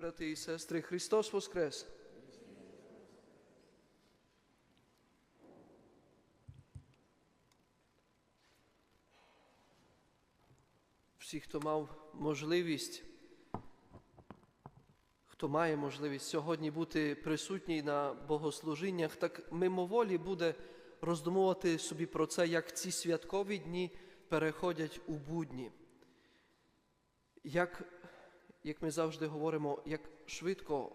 Брати і сестри, Христос Воскрес! Всі, хто мав можливість, хто має можливість сьогодні бути присутній на богослужіннях, так мимоволі буде роздумувати собі про це, як ці святкові дні переходять у будні. Як, як ми завжди говоримо, як швидко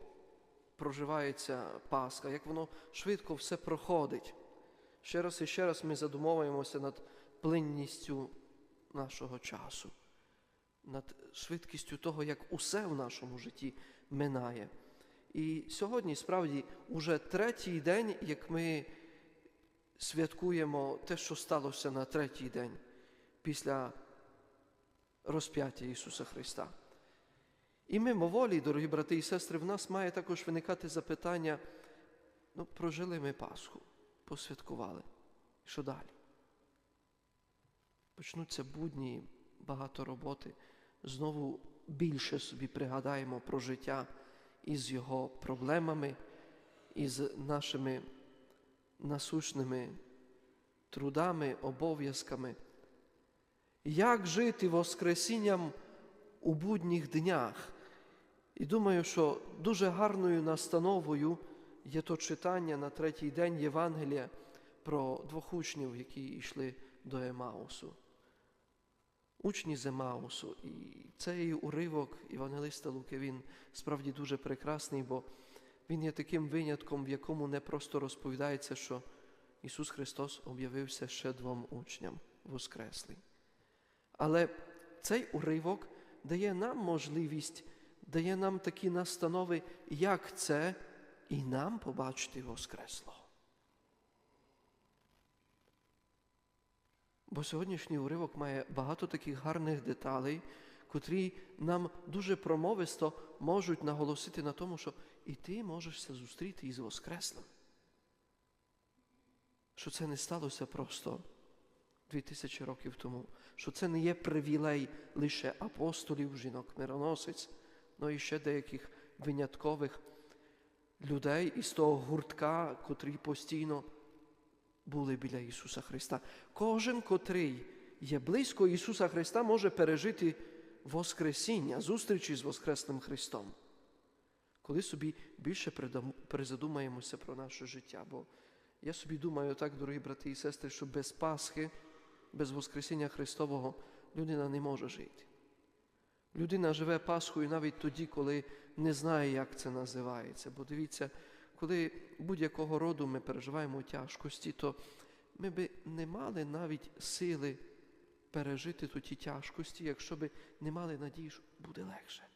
проживається Пасха, як воно швидко все проходить. Ще раз і ще раз ми задумовуємося над плинністю нашого часу, над швидкістю того, як усе в нашому житті минає. І сьогодні, справді, уже третій день, як ми святкуємо те, що сталося на третій день після розп'яття Ісуса Христа. І мимоволі, дорогі брати і сестри, в нас має також виникати запитання: ну, прожили ми Пасху, посвяткували. Що далі? Почнуться будні, багато роботи. Знову більше собі пригадаємо про життя із його проблемами, із нашими насущними трудами, обов'язками. Як жити Воскресінням у будніх днях? І думаю, що дуже гарною настановою є то читання на третій день Євангелія про двох учнів, які йшли до Емаусу. Учні з Емаусу. І цей уривок Євангелиста Луки, він справді дуже прекрасний, бо він є таким винятком, в якому не просто розповідається, що Ісус Христос об'явився ще двом учням Воскреслий. Але цей уривок дає нам можливість, дає нам такі настанови, як це і нам побачити Воскреслого. Бо сьогоднішній уривок має багато таких гарних деталей, котрі нам дуже промовисто можуть наголосити на тому, що і ти можешся зустріти із Воскреслим. Що це не сталося просто дві тисячі років тому, що це не є привілей лише апостолів, жінок, мироносець, але і ще деяких виняткових людей із того гуртка, котрі постійно були біля Ісуса Христа. Кожен, котрий є близько Ісуса Христа, може пережити Воскресіння, зустрічі з Воскресним Христом. Коли собі більше перезадумаємося про наше життя. Бо я собі думаю так, дорогі брати і сестри, що без Пасхи, без Воскресіння Христового людина не може жити. Людина живе Пасхою навіть тоді, коли не знає, як це називається. Бо дивіться, коли будь-якого роду ми переживаємо тяжкості, то ми би не мали навіть сили пережити ту ті тяжкості, якщо би не мали надії, що буде легше.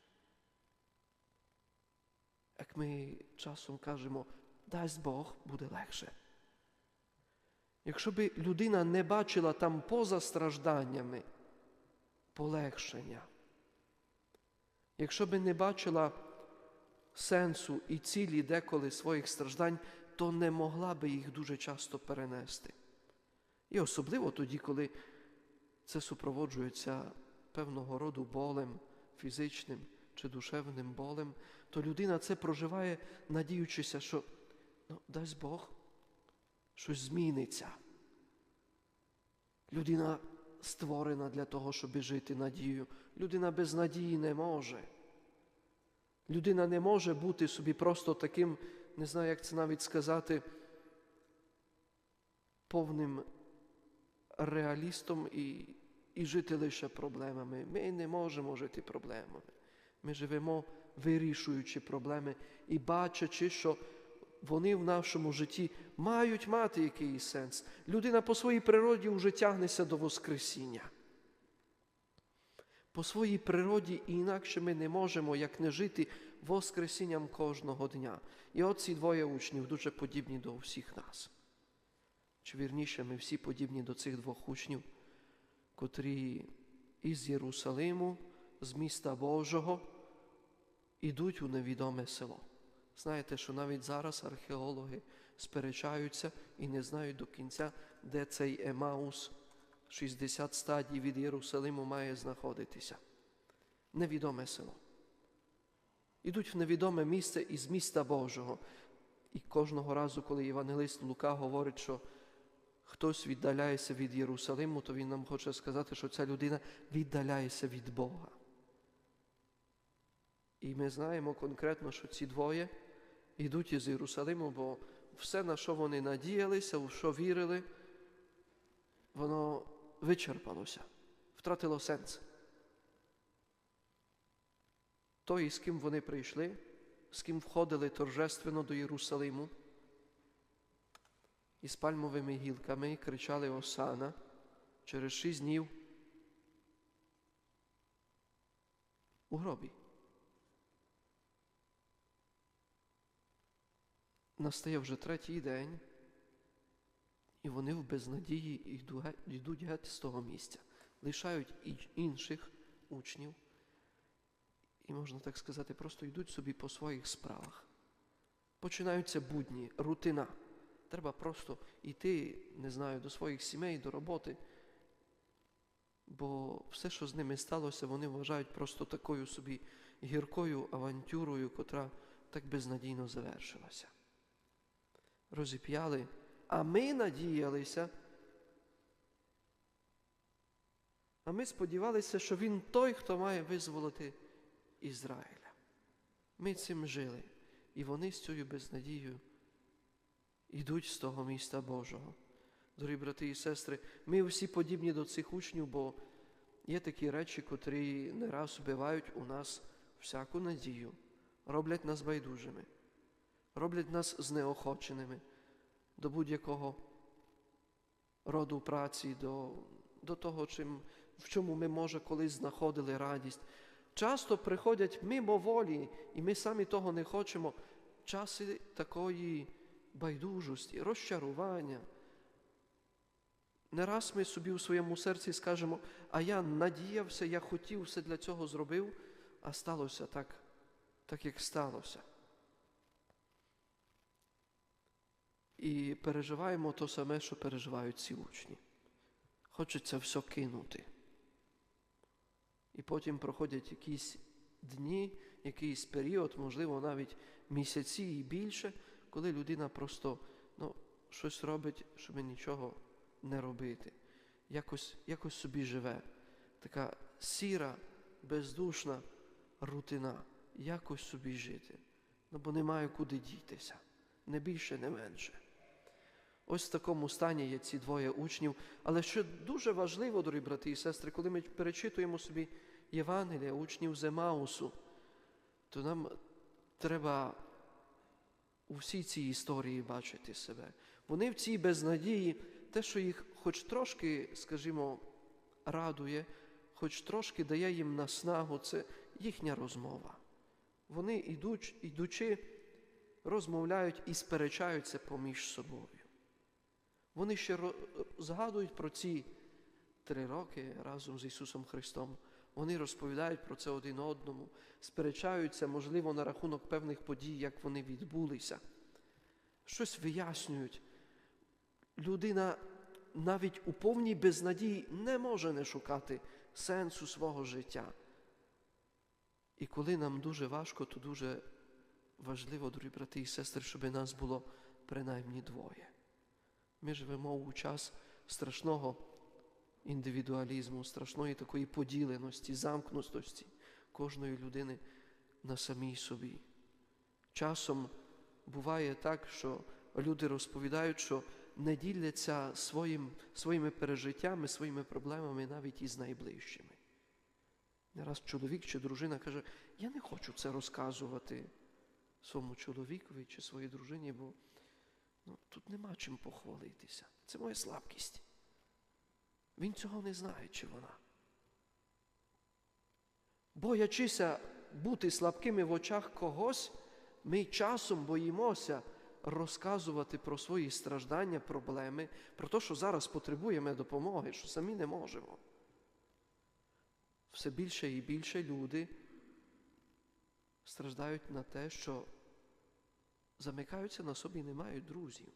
Як ми часом кажемо, дасть Бог, буде легше. Якщо би людина не бачила там поза стражданнями полегшення, якщо би не бачила сенсу і цілі деколи своїх страждань, то не могла би їх дуже часто перенести. І особливо тоді, коли це супроводжується певного роду болем, фізичним чи душевним болем, то людина це проживає, надіючися, що ну, дасть Бог, щось зміниться. Людина створена для того, щоб жити надією. Людина без надії не може. Людина не може бути собі просто таким, не знаю, як це навіть сказати, повним реалістом і, і жити лише проблемами. Ми не можемо жити проблемами. Ми живемо, вирішуючи проблеми і бачачи, що вони в нашому житті мають мати якийсь сенс. Людина по своїй природі вже тягнеться до Воскресіння. По своїй природі і інакше ми не можемо, як не жити Воскресінням кожного дня. І от ці двоє учнів дуже подібні до всіх нас. Чи вірніше, ми всі подібні до цих двох учнів, котрі із Єрусалиму, з міста Божого, ідуть у невідоме село. Знаєте, що навіть зараз археологи сперечаються і не знають до кінця, де цей Емаус 60 стадій від Єрусалиму має знаходитися. Невідоме село. Ідуть в невідоме місце із міста Божого. І кожного разу, коли Євангелист Лука говорить, що хтось віддаляється від Єрусалиму, то він нам хоче сказати, що ця людина віддаляється від Бога. І ми знаємо конкретно, що ці двоє йдуть із Єрусалиму, бо все, на що вони надіялися, у що вірили, воно вичерпалося, втратило сенс. Той, з ким вони прийшли, з ким входили торжественно до Єрусалиму, із пальмовими гілками кричали Осана через шість днів у гробі. Настає вже третій день, і вони в безнадії йдуть геть з того місця, лишають інших учнів, і, можна так сказати, просто йдуть собі по своїх справах. Починаються будні, рутина. Треба просто йти, не знаю, до своїх сімей, до роботи. Бо все, що з ними сталося, вони вважають просто такою собі гіркою авантюрою, котра так безнадійно завершилася. Розіп'яли, а ми надіялися. А ми сподівалися, що він той, хто має визволити Ізраїля. Ми цим жили, і вони з цією безнадією йдуть з того міста Божого. Дорогі брати і сестри, ми всі подібні до цих учнів, бо є такі речі, котрі не раз вбивають у нас всяку надію, роблять нас байдужими, роблять нас знеохоченими до будь-якого роду праці, до, до того, чим, в чому ми, може, колись знаходили радість. Часто приходять мимо волі, і ми самі того не хочемо, часи такої байдужості, розчарування. Не раз ми собі у своєму серці скажемо, а я надіявся, я хотів все для цього зробив, а сталося так, так як сталося. І переживаємо то саме, що переживають ці учні. Хочеться все кинути. І потім проходять якісь дні, якийсь період, можливо, навіть місяці і більше, коли людина просто ну, щось робить, щоб нічого не робити. Якось, якось собі живе. Така сіра, бездушна рутина. Якось собі жити. Ну, бо немає куди дітися. Не більше, не менше. Ось в такому стані є ці двоє учнів. Але що дуже важливо, дорогі брати і сестри, коли ми перечитуємо собі Євангелія учнів Земаусу, то нам треба у всій цій історії бачити себе. Вони в цій безнадії, те, що їх хоч трошки, скажімо, радує, хоч трошки дає їм наснагу, це їхня розмова. Вони, ідучи, розмовляють і сперечаються поміж собою. Вони ще згадують про ці три роки разом з Ісусом Христом. Вони розповідають про це один одному, сперечаються, можливо, на рахунок певних подій, як вони відбулися. Щось вияснюють. Людина навіть у повній безнадії не може не шукати сенсу свого життя. І коли нам дуже важко, то дуже важливо, дорогі брати і сестри, щоб нас було принаймні двоє. Ми живемо у час страшного індивідуалізму, страшної такої поділеності, замкнутості кожної людини на самій собі. Часом буває так, що люди розповідають, що не діляться своїм, своїми пережиттями, своїми проблемами навіть із найближчими. Не раз чоловік чи дружина каже, я не хочу це розказувати своєму чоловікові чи своїй дружині, бо ну, тут нема чим похвалитися. Це моя слабкість. Він цього не знає, чи вона. Боячися бути слабкими в очах когось, ми часом боїмося розказувати про свої страждання, проблеми, про те, що зараз потребуємо допомоги, що самі не можемо. Все більше і більше люди страждають на те, що замикаються на собі не мають друзів.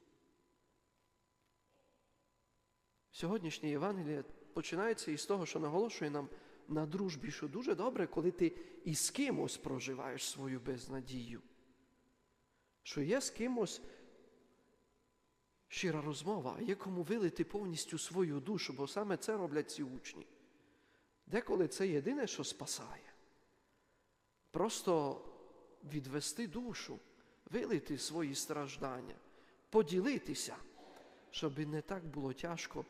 Сьогоднішнє Євангеліє починається із того, що наголошує нам на дружбі, що дуже добре, коли ти із кимось проживаєш свою безнадію. Що є з кимось щира розмова, є кому вилити повністю свою душу, бо саме це роблять ці учні. Деколи це єдине, що спасає. Просто відвести душу, вилити свої страждання, поділитися, щоб не так було тяжко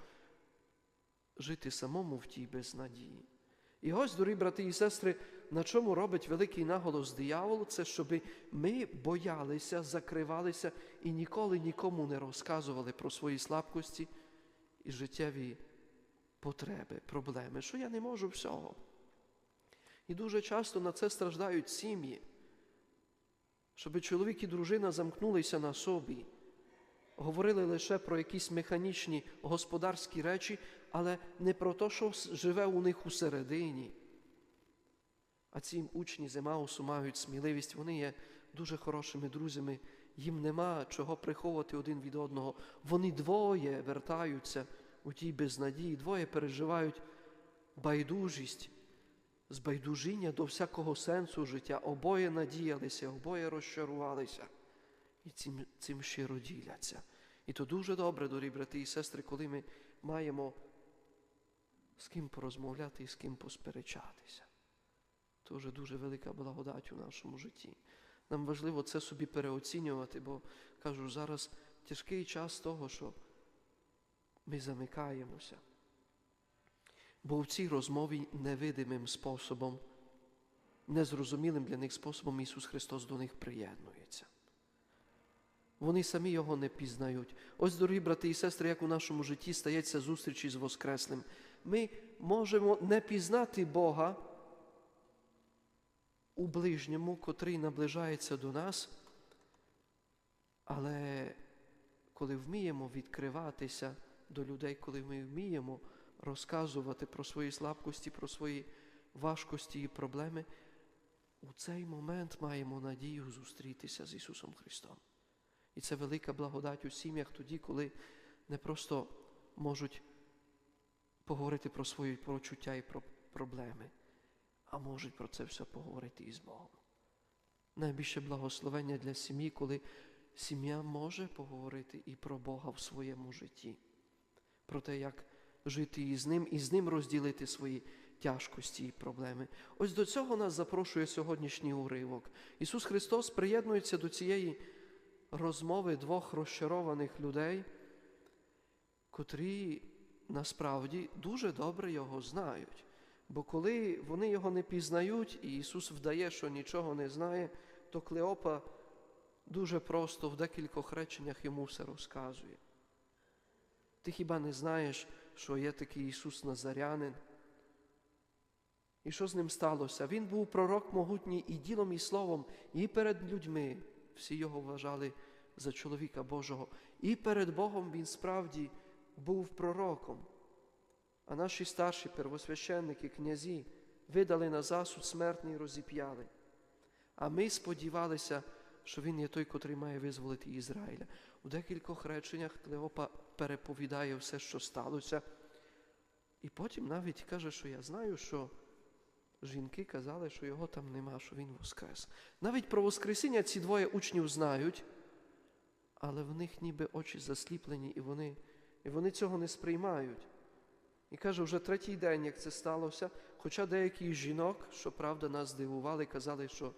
жити самому в тій безнадії. І ось, дорогі брати і сестри, на чому робить великий наголос дияволу, це щоб ми боялися, закривалися і ніколи нікому не розказували про свої слабкості і життєві потреби, проблеми, що я не можу всього. І дуже часто на це страждають сім'ї, щоб чоловік і дружина замкнулися на собі, говорили лише про якісь механічні господарські речі, але не про те, що живе у них усередині. А ці учні з Емаусу мають сміливість, вони є дуже хорошими друзями, їм нема чого приховувати один від одного. Вони двоє вертаються у тій безнадії, двоє переживають байдужість, збайдужіння до всякого сенсу життя. Обоє надіялися, обоє розчарувалися і цим, цим щиро діляться. І то дуже добре, дорогі брати і сестри, коли ми маємо з ким порозмовляти і з ким посперечатися. Це вже дуже велика благодать у нашому житті. Нам важливо це собі переоцінювати, бо кажу, зараз тяжкий час того, що ми замикаємося. Бо в цій розмові невидимим способом, незрозумілим для них способом Ісус Христос до них приєднується. Вони самі його не пізнають. Ось, дорогі брати і сестри, як у нашому житті стається зустріч із Воскреслим. Ми можемо не пізнати Бога у ближньому, котрий наближається до нас, але коли вміємо відкриватися до людей, коли ми вміємо розказувати про свої слабкості, про свої важкості і проблеми, у цей момент маємо надію зустрітися з Ісусом Христом. І це велика благодать у сім'ях тоді, коли не просто можуть поговорити про свої почуття і про проблеми, а можуть про це все поговорити із Богом. Найбільше благословення для сім'ї, коли сім'я може поговорити і про Бога в своєму житті, про те, як жити із ним і з ним розділити свої тяжкості і проблеми. Ось до цього нас запрошує сьогоднішній уривок. Ісус Христос приєднується до цієї розмови двох розчарованих людей, котрі насправді дуже добре Його знають. Бо коли вони його не пізнають, і Ісус вдає, що нічого не знає, то Клеопа дуже просто в декількох реченнях йому все розказує. Ти хіба не знаєш, що є такий Ісус Назарянин? І що з ним сталося? Він був пророк могутній і ділом, і словом, і перед людьми. Всі його вважали за чоловіка Божого. І перед Богом він справді був пророком. А наші старші первосвященники, князі видали на засуд смертний розіп'яли. А ми сподівалися, що він є той, котрий має визволити Ізраїля. У декількох реченнях Клеопа переповідає все, що сталося. І потім навіть каже, що я знаю, що жінки казали, що його там нема, що він воскрес. Навіть про Воскресіння ці двоє учнів знають, але в них ніби очі засліплені, і вони, і вони цього не сприймають. І каже, вже третій день, як це сталося, хоча деякі жінок, що правда, нас здивували, казали, що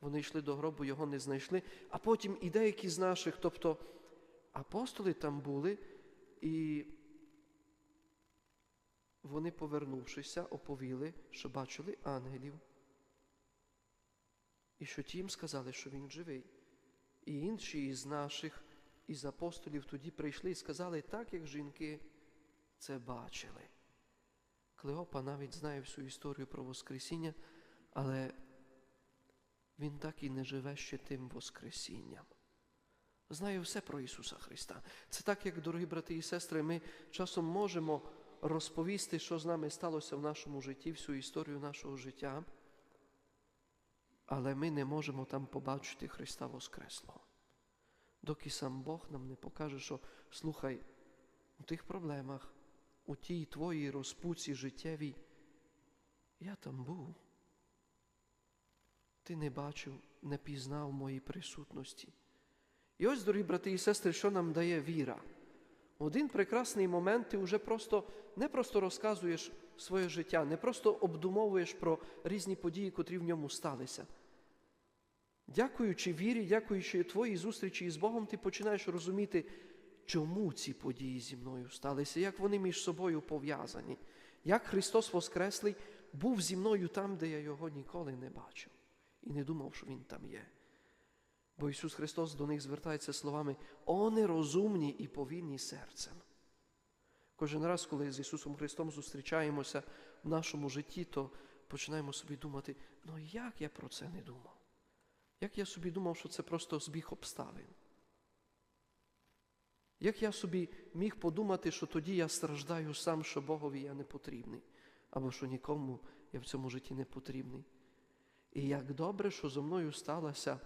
вони йшли до гробу, його не знайшли, а потім і деякі з наших, тобто апостоли там були, і вони, повернувшися, оповіли, що бачили ангелів. І що ті їм сказали, що він живий. І інші із наших, із апостолів тоді прийшли і сказали, так як жінки це бачили. Клеопа навіть знає всю історію про Воскресіння, але він так і не живе ще тим Воскресінням. Знає все про Ісуса Христа. Це так, як, дорогі брати і сестри, ми часом можемо розповісти, що з нами сталося в нашому житті, всю історію нашого життя, але ми не можемо там побачити Христа Воскреслого. Доки сам Бог нам не покаже, що слухай, у тих проблемах, у тій твоїй розпуці життєвій Я там був. Ти не бачив, не пізнав моєї присутності. І ось, дорогі брати і сестри, що нам дає віра. Один прекрасний момент ти вже просто не просто розказуєш своє життя, не просто обдумовуєш про різні події, котрі в ньому сталися. Дякуючи вірі, дякуючи твоїй зустрічі із Богом, ти починаєш розуміти, чому ці події зі мною сталися, як вони між собою пов'язані, як Христос Воскреслий був зі мною там, де я його ніколи не бачив і не думав, що Він там є. Бо Ісус Христос до них звертається словами О нерозумні і повільні серцем. Кожен раз, коли з Ісусом Христом зустрічаємося в нашому житті, то починаємо собі думати, ну як я про це не думав? Як я собі думав, що це просто збіг обставин? Як я собі міг подумати, що тоді я страждаю сам, що Богові я не потрібний, або що нікому я в цьому житті не потрібний? І як добре, що зо мною сталася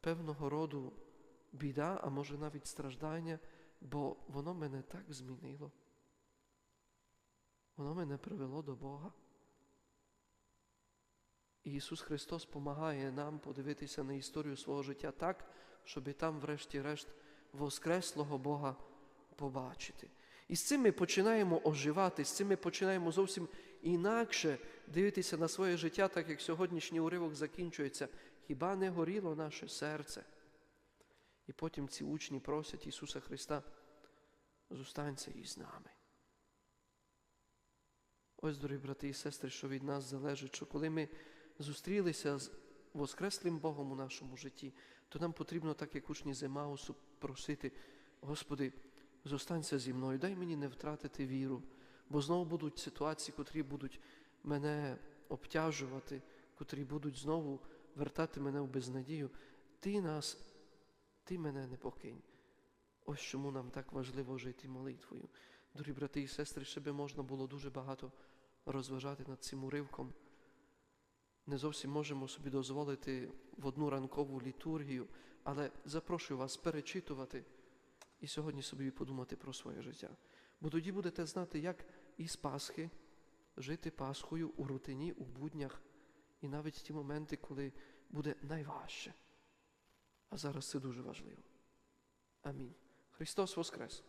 певного роду біда, а може навіть страждання, бо воно мене так змінило. Воно мене привело до Бога. І Ісус Христос допомагає нам подивитися на історію свого життя так, щоб там, врешті-решт, Воскреслого Бога побачити. І з цим ми починаємо оживати, з цим ми починаємо зовсім інакше дивитися на своє життя, так як сьогоднішній уривок закінчується. Хіба не горіло наше серце? І потім ці учні просять Ісуса Христа, зостанься із нами. Ось, дорогі брати і сестри, що від нас залежить, що коли ми зустрілися з Воскреслим Богом у нашому житті, то нам потрібно, так як учні Земаусу, просити, Господи, зостанься зі мною, дай мені не втратити віру, бо знову будуть ситуації, котрі будуть мене обтяжувати, котрі будуть знову вертати мене в безнадію. Ти нас, ти мене не покинь. Ось чому нам так важливо жити молитвою. Дорогі брати і сестри, ще би можна було дуже багато розважати над цим уривком. Не зовсім можемо собі дозволити в одну ранкову літургію, але запрошую вас перечитувати і сьогодні собі подумати про своє життя. Бо тоді будете знати, як із Пасхи жити Пасхою у рутині, у буднях, і навіть ті моменти, коли буде найважче. А зараз це дуже важливо. Амінь. Христос Воскрес!